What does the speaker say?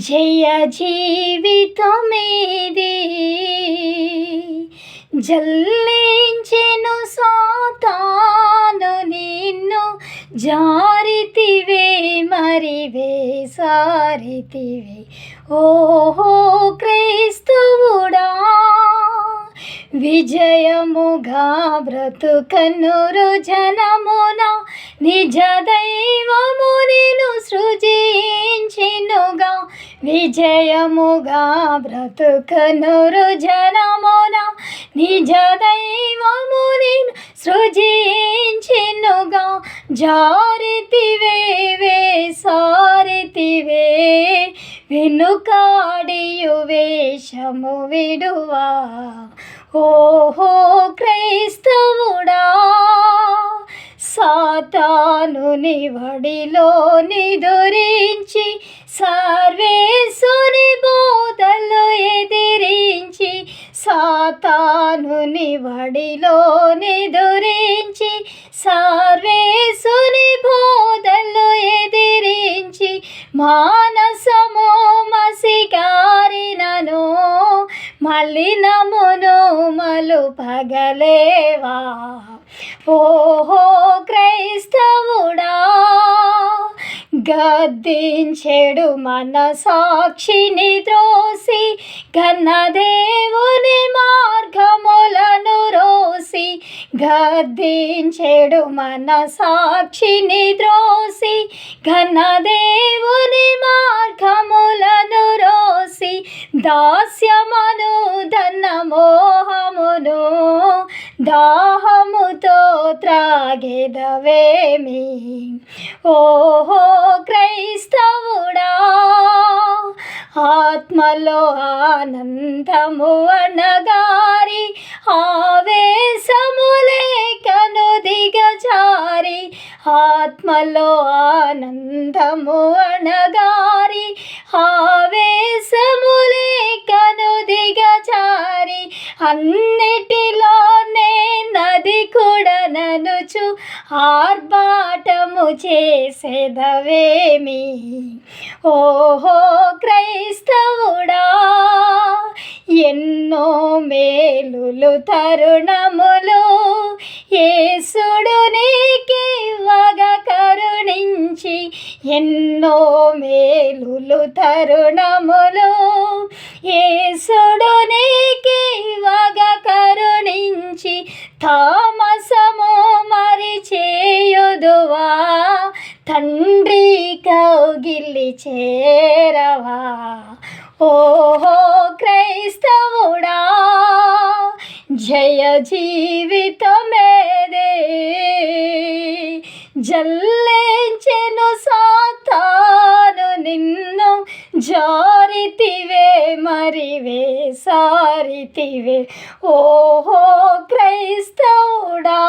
జయ జీవితమేది? జల్లించెను సాతాను నిన్ను జారితివే మరివే సారితివే. ఓహో క్రైస్తవుడా విజయముగా బ్రతుకన్నురు జనమున నిజ దైవము నేను సృ విజయముగా బ్రతుకన్నురు జనమున నిజ దైవముని సృజించినుగా. జారితివే వే సారితివే వెనుకాడియు వేషము విడువా. ఓహో క్రైస్తవుడా సాతాను వడిలో నిదురించి సర్వేశ్వరి బోధలు ఎదిరించి సాతానుని వడిలో నిదురించి సర్వేశ్వరి బోధలు ఎదిరించి మానసము మసిగారినను మలినమును మలు పగలేవా ఓహో క్రైస్తవుడా! గద్దించెడు మన సాక్షిని ద్రోసి ఘన దేవుని మార్గములను రోసి గద్దించెడు మన సాక్షిని ద్రోసి ఘన దేవుని మార్గములను రోసి దాస్యమను ధన త్రాగేదవేమి? ఓహో క్రైస్తవుడా ఆత్మలో ఆనందము అనగారి ఆవేశములేకను దిగజారి ఆత్మలో ఆనందము అనగారి ఆవేశములేకను దిగజారి అన్నిటిలోనే నది కూడా ఆర్భాటము చేసేదవేమి? ఓహో క్రైస్తవుడా ఎన్నో మేలులు తరుణములు ఏసుడు నీకివ్వగా కరుణించి ఎన్నో మేలులు తరుణములు ఏసుడు నీకివ్వగా కరుణించి తా చేరవా? తండ్రి కౌగిల్లి చేరవా? ఓహో క్రైస్తవుడా జయ జీవితమేదే జల్లేంచెను సాతాను నిన్ను జారితివే మరివే సారితివే. ఓహో క్రైస్తవుడా